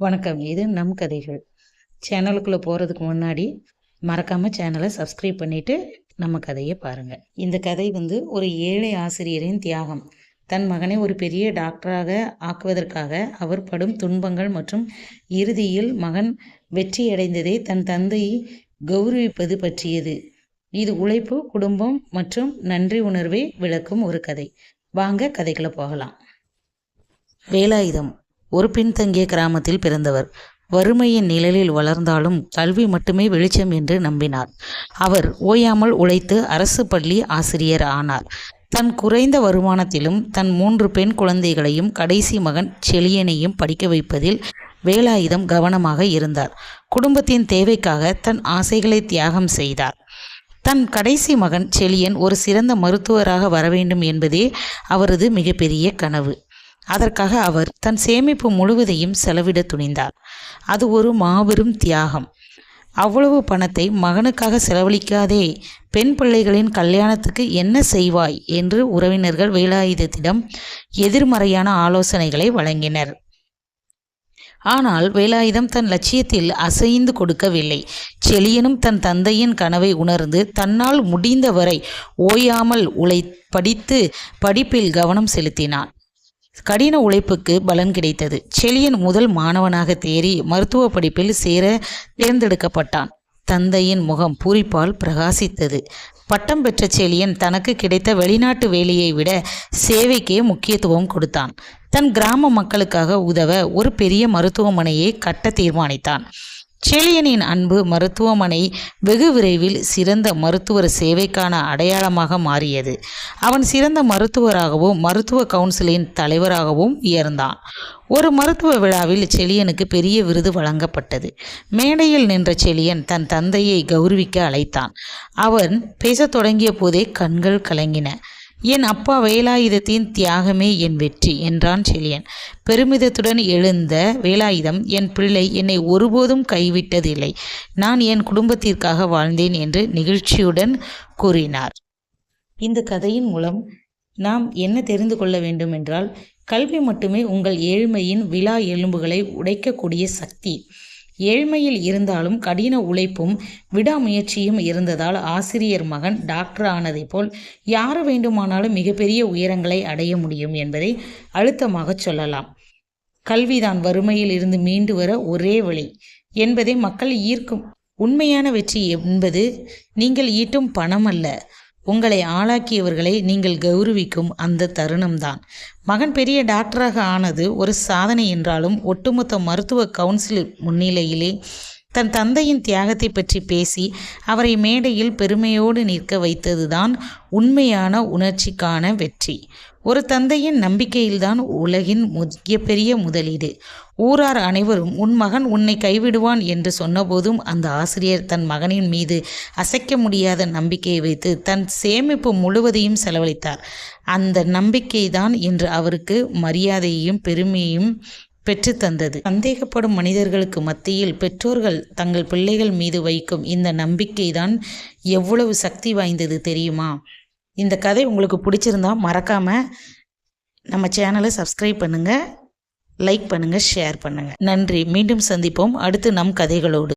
வணக்கம். இது நம் கதைகள். சேனலுக்குள்ளே போகிறதுக்கு முன்னாடி மறக்காமல் சேனலை சப்ஸ்கிரைப் பண்ணிவிட்டு நம்ம கதையை பாருங்கள் இந்த கதை வந்து ஒரு ஏழை ஆசிரியரின் தியாகம். தன் மகனை ஒரு பெரிய டாக்டராக ஆக்குவதற்காக அவர் படும் துன்பங்கள் மற்றும் இறுதியில் மகன் வெற்றியடைந்ததே தன் தந்தையை கௌரவிப்பது பற்றியது. இது உழைப்பு குடும்பம் மற்றும் நன்றி உணர்வை விளக்கும் ஒரு கதை. வாங்க கதைகளை போகலாம். வேலாயுதம். ஒரு பின்தங்கிய கிராமத்தில் பிறந்தவர். வறுமையின் நிழலில் வளர்ந்தாலும் கல்வி மட்டுமே வெளிச்சம் என்று நம்பினார். அவர் ஓயாமல் உழைத்து அரசு பள்ளி ஆசிரியர் ஆனார். தன் குறைந்த வருமானத்திலும் தன் மூன்று பெண் குழந்தைகளையும் கடைசி மகன் செழியனையும் படிக்க வைப்பதில் வேலாயுதம் கவனமாக இருந்தார். குடும்பத்தின் தேவைக்காக தன் ஆசைகளை தியாகம் செய்தார். தன் கடைசி மகன் செழியன் ஒரு சிறந்த மருத்துவராக வர வேண்டும் என்பதே அவரது மிகப்பெரிய கனவு. அதற்காக அவர் தன் சேமிப்பு முழுவதையும் செலவிட துணிந்தார். அது ஒரு மாபெரும் தியாகம். அவ்வளவு பணத்தை மகனுக்காக செலவழிக்காதே பெண் பிள்ளைகளின் கல்யாணத்துக்கு என்ன செய்வாய் என்று உறவினர்கள் வேலாயுதத்திடம் எதிர்மறையான ஆலோசனைகளை வழங்கினர். ஆனால் வேலாயுதம் தன் லட்சியத்தில் அசைந்து கொடுக்கவில்லை. செளியனும் தன் தந்தையின் கனவை உணர்ந்து தன்னால் முடிந்தவரை ஓயாமல் உழை படித்து படிப்பில் கவனம் செலுத்தினான். கடின உழைப்புக்கு பலன் கிடைத்தது. செளியன் முதல் மாணவனாக தேறி மருத்துவ படிப்பில் சேர தேர்ந்தெடுக்கப்பட்டான். தந்தையின் முகம் பூரிப்பால் பிரகாசித்தது. பட்டம் பெற்ற செழியன் தனக்கு கிடைத்த வெளிநாட்டு வேலையை விட சேவைக்கே முக்கியத்துவம் கொடுத்தான். தன் கிராம மக்களுக்காக உதவ ஒரு பெரிய மருத்துவமனையை கட்ட தீர்மானித்தான். செழியனின் அன்பு மருத்துவமனை வெகு விரைவில் சிறந்த மருத்துவர் சேவைக்கான அடையாளமாக மாறியது. அவன் சிறந்த மருத்துவராகவும் மருத்துவ கவுன்சிலின் தலைவராகவும் உயர்ந்தான். ஒரு மருத்துவ விழாவில் செழியனுக்கு பெரிய விருது வழங்கப்பட்டது. மேடையில் நின்ற செழியன் தன் தந்தையை கௌரவிக்க அழைத்தான். அவன் பேசத் தொடங்கிய போதே கண்கள் கலங்கின. என் அப்பா வேலாயுதத்தின் தியாகமே என் வெற்றி என்றான் செழியன். பெருமிதத்துடன் எழுந்த வேலாயுதம் என் பிள்ளை என்னை ஒருபோதும் கைவிட்டதில்லை. நான் என் குடும்பத்திற்காக வாழ்ந்தேன் என்று நிகழ்ச்சியுடன் கூறினார். இந்த கதையின் மூலம் நாம் என்ன தெரிந்து கொள்ள வேண்டும் என்றால் கல்வி மட்டுமே உங்கள் ஏழ்மையின் விழா எலும்புகளை உடைக்கக்கூடிய சக்தி. ஏழ்மையில் இருந்தாலும் கடின உழைப்பும் விடாமுயற்சியும் இருந்ததால் ஆசிரியர் மகன் டாக்டர் ஆனதைப் போல் யார் வேண்டுமானாலும் மிகப்பெரிய உயரங்களை அடைய முடியும் என்பதை அழுத்தமாக சொல்லலாம். கல்விதான் வறுமையில் இருந்து மீண்டு வர ஒரே வழி என்பதை மக்கள் ஈர்க்கும். உண்மையான வெற்றி என்பது நீங்கள் ஈட்டும் பணம் அல்ல. உங்களை ஆளாக்கியவர்களை நீங்கள் கௌரவிக்கும் அந்த தருணம்தான். மகன் பெரிய டாக்டராக ஆனது ஒரு சாதனை என்றாலும் ஒட்டுமொத்த மருத்துவ கவுன்சில் முன்னிலையிலே தன் தந்தையின் தியாகத்தை பற்றி பேசி அவரை மேடையில் பெருமையோடு நிற்க வைத்ததுதான் உண்மையான உணர்ச்சிக்கான வெற்றி. ஒரு தந்தையின் நம்பிக்கையில்தான் உலகின் பெரிய முதலீடு. ஊரார் அனைவரும் உன் மகன் உன்னை கைவிடுவான் என்று சொன்னபோதும் அந்த ஆசிரியர் தன் மகனின் மீது அசைக்க முடியாத நம்பிக்கையை வைத்து தன் சேமிப்பு முழுவதையும் செலவழித்தார். அந்த நம்பிக்கைதான் இன்று அவருக்கு மரியாதையையும் பெருமையையும் பெற்றுத்தந்தது. சந்தேகப்படும் மனிதர்களுக்கு மத்தியில் பெற்றோர்கள் தங்கள் பிள்ளைகள் மீது வைக்கும் இந்த நம்பிக்கைதான் எவ்வளவு சக்தி வாய்ந்தது தெரியுமா? இந்த கதை உங்களுக்கு பிடிச்சிருந்தா மறக்காமல் நம்ம சேனலை சப்ஸ்கிரைப் பண்ணுங்கள் லைக் பண்ணுங்கள் ஷேர் பண்ணுங்கள் நன்றி. மீண்டும் சந்திப்போம். அடுத்து நம் கதைகளோடு.